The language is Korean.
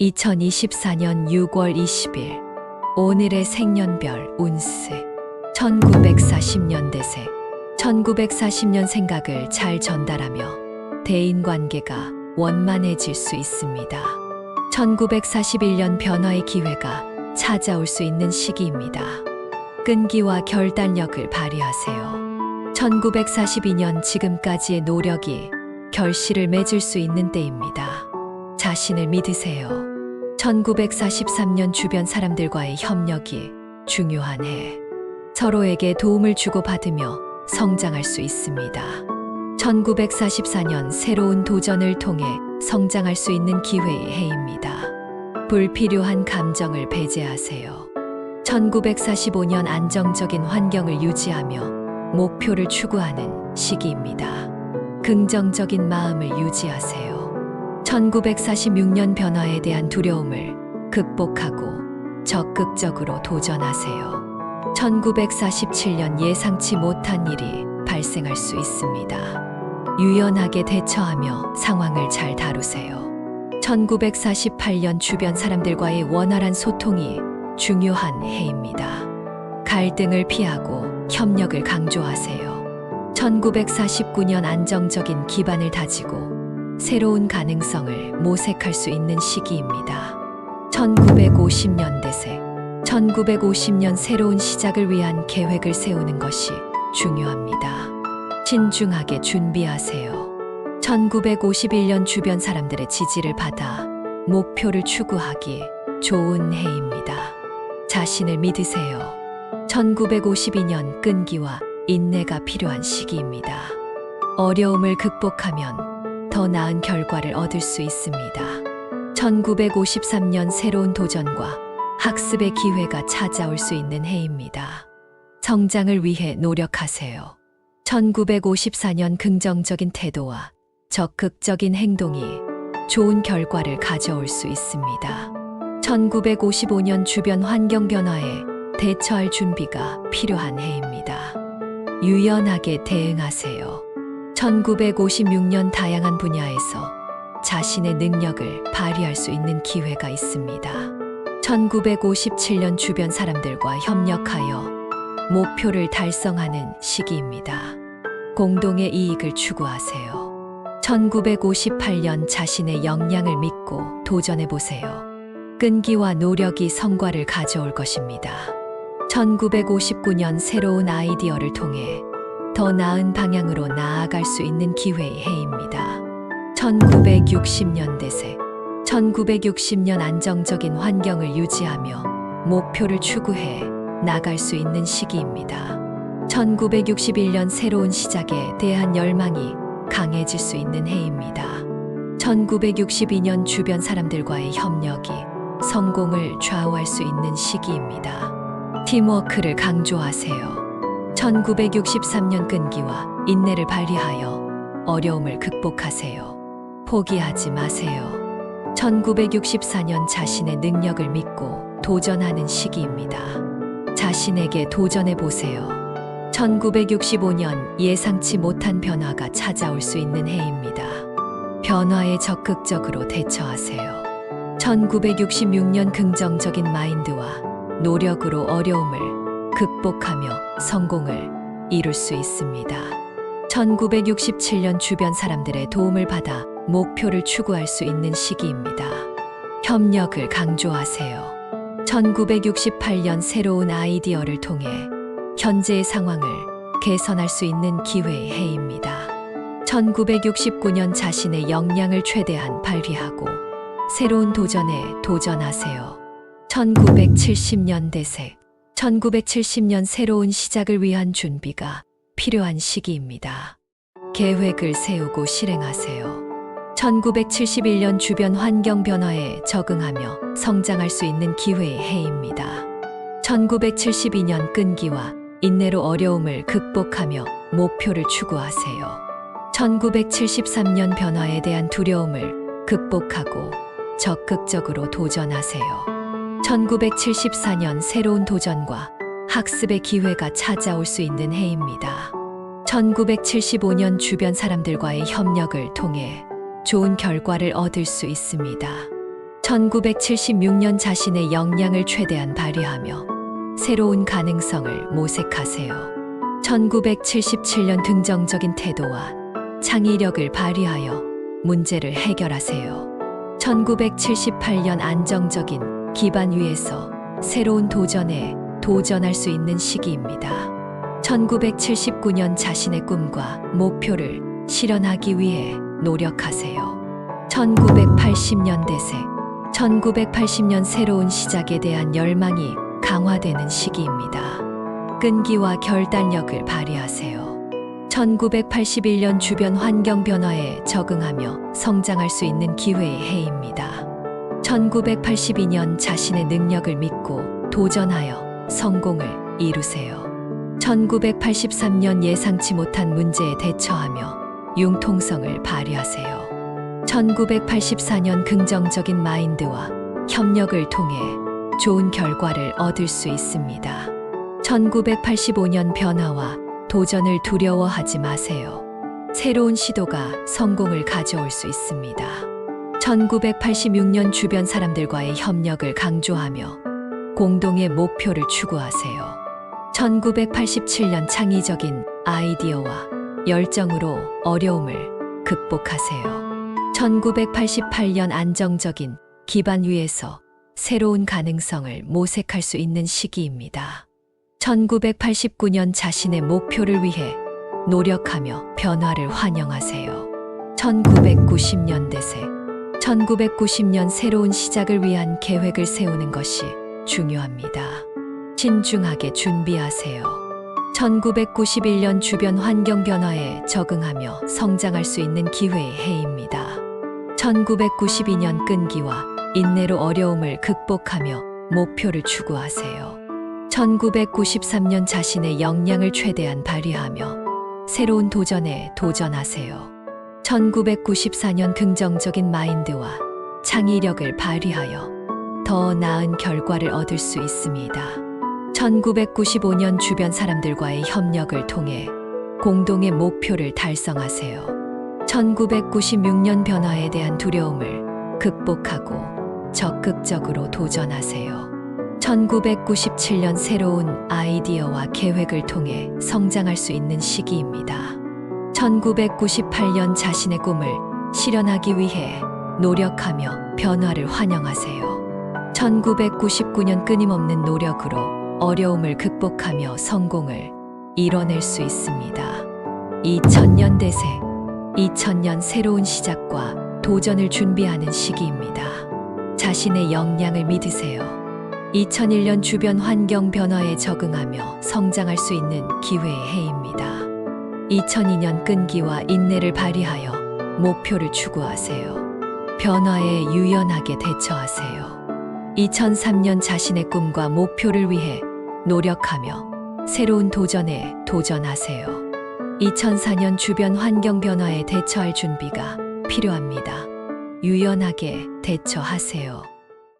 2024년 6월 20일 오늘의 생년별 운세 1940년대생 1940년 생각을 잘 전달하며 대인관계가 원만해질 수 있습니다. 1941년 변화의 기회가 찾아올 수 있는 시기입니다. 끈기와 결단력을 발휘하세요. 1942년 지금까지의 노력이 결실을 맺을 수 있는 때입니다. 자신을 믿으세요. 1943년 주변 사람들과의 협력이 중요한 해. 서로에게 도움을 주고받으며 성장할 수 있습니다. 1944년 새로운 도전을 통해 성장할 수 있는 기회의 해입니다. 불필요한 감정을 배제하세요. 1945년 안정적인 환경을 유지하며 목표를 추구하는 시기입니다. 긍정적인 마음을 유지하세요. 1946년 변화에 대한 두려움을 극복하고 적극적으로 도전하세요. 1947년 예상치 못한 일이 발생할 수 있습니다. 유연하게 대처하며 상황을 잘 다루세요. 1948년 주변 사람들과의 원활한 소통이 중요한 해입니다. 갈등을 피하고 협력을 강조하세요. 1949년 안정적인 기반을 다지고 새로운 가능성을 모색할 수 있는 시기입니다. 1950년대생 1950년 새로운 시작을 위한 계획을 세우는 것이 중요합니다. 신중하게 준비하세요. 1951년 주변 사람들의 지지를 받아 목표를 추구하기 좋은 해입니다. 자신을 믿으세요. 1952년 끈기와 인내가 필요한 시기입니다. 어려움을 극복하면 더 나은 결과를 얻을 수 있습니다. 1953년 새로운 도전과 학습의 기회가 찾아올 수 있는 해입니다. 성장을 위해 노력하세요. 1954년 긍정적인 태도와 적극적인 행동이 좋은 결과를 가져올 수 있습니다. 1955년 주변 환경 변화에 대처할 준비가 필요한 해입니다. 유연하게 대응하세요. 1956년 다양한 분야에서 자신의 능력을 발휘할 수 있는 기회가 있습니다. 1957년 주변 사람들과 협력하여 목표를 달성하는 시기입니다. 공동의 이익을 추구하세요. 1958년 자신의 역량을 믿고 도전해 보세요. 끈기와 노력이 성과를 가져올 것입니다. 1959년 새로운 아이디어를 통해 더 나은 방향으로 나아갈 수 있는 기회의 해입니다. 1960년대생 1960년 안정적인 환경을 유지하며 목표를 추구해 나갈 수 있는 시기입니다. 1961년 새로운 시작에 대한 열망이 강해질 수 있는 해입니다. 1962년 주변 사람들과의 협력이 성공을 좌우할 수 있는 시기입니다. 팀워크를 강조하세요. 1963년 끈기와 인내를 발휘하여 어려움을 극복하세요. 포기하지 마세요. 1964년 자신의 능력을 믿고 도전하는 시기입니다. 자신에게 도전해 보세요. 1965년 예상치 못한 변화가 찾아올 수 있는 해입니다. 변화에 적극적으로 대처하세요. 1966년 긍정적인 마인드와 노력으로 어려움을 극복하며 성공을 이룰 수 있습니다. 1967년 주변 사람들의 도움을 받아 목표를 추구할 수 있는 시기입니다. 협력을 강조하세요. 1968년 새로운 아이디어를 통해 현재의 상황을 개선할 수 있는 기회의 해입니다. 1969년 자신의 역량을 최대한 발휘하고 새로운 도전에 도전하세요. 1970년대생 1970년 새로운 시작을 위한 준비가 필요한 시기입니다. 계획을 세우고 실행하세요. 1971년 주변 환경 변화에 적응하며 성장할 수 있는 기회의 해입니다. 1972년 끈기와 인내로 어려움을 극복하며 목표를 추구하세요. 1973년 변화에 대한 두려움을 극복하고 적극적으로 도전하세요. 1974년 새로운 도전과 학습의 기회가 찾아올 수 있는 해입니다. 1975년 주변 사람들과의 협력을 통해 좋은 결과를 얻을 수 있습니다. 1976년 자신의 역량을 최대한 발휘하며 새로운 가능성을 모색하세요. 1977년 긍정적인 태도와 창의력을 발휘하여 문제를 해결하세요. 1978년 안정적인 기반 위에서 새로운 도전에 도전할 수 있는 시기입니다. 1979년 자신의 꿈과 목표를 실현하기 위해 노력하세요. 1980년대세 1980년 새로운 시작에 대한 열망이 강화되는 시기입니다. 끈기와 결단력을 발휘하세요. 1981년 주변 환경 변화에 적응하며 성장할 수 있는 기회의 해입니다. 1982년 자신의 능력을 믿고 도전하여 성공을 이루세요. 1983년 예상치 못한 문제에 대처하며 융통성을 발휘하세요. 1984년 긍정적인 마인드와 협력을 통해 좋은 결과를 얻을 수 있습니다. 1985년 변화와 도전을 두려워하지 마세요. 새로운 시도가 성공을 가져올 수 있습니다. 1986년 주변 사람들과의 협력을 강조하며 공동의 목표를 추구하세요. 1987년 창의적인 아이디어와 열정으로 어려움을 극복하세요. 1988년 안정적인 기반 위에서 새로운 가능성을 모색할 수 있는 시기입니다. 1989년 자신의 목표를 위해 노력하며 변화를 환영하세요. 1990년대세 1990년 새로운 시작을 위한 계획을 세우는 것이 중요합니다. 신중하게 준비하세요. 1991년 주변 환경 변화에 적응하며 성장할 수 있는 기회의 해입니다. 1992년 끈기와 인내로 어려움을 극복하며 목표를 추구하세요. 1993년 자신의 역량을 최대한 발휘하며 새로운 도전에 도전하세요. 1994년 긍정적인 마인드와 창의력을 발휘하여 더 나은 결과를 얻을 수 있습니다. 1995년 주변 사람들과의 협력을 통해 공동의 목표를 달성하세요. 1996년 변화에 대한 두려움을 극복하고 적극적으로 도전하세요. 1997년 새로운 아이디어와 계획을 통해 성장할 수 있는 시기입니다. 1998년 자신의 꿈을 실현하기 위해 노력하며 변화를 환영하세요. 1999년 끊임없는 노력으로 어려움을 극복하며 성공을 이뤄낼 수 있습니다. 2000년 대세 2000년 새로운 시작과 도전을 준비하는 시기입니다. 자신의 역량을 믿으세요. 2001년 주변 환경 변화에 적응하며 성장할 수 있는 기회의 해입니다. 2002년 끈기와 인내를 발휘하여 목표를 추구하세요. 변화에 유연하게 대처하세요. 2003년 자신의 꿈과 목표를 위해 노력하며 새로운 도전에 도전하세요. 2004년 주변 환경 변화에 대처할 준비가 필요합니다. 유연하게 대처하세요.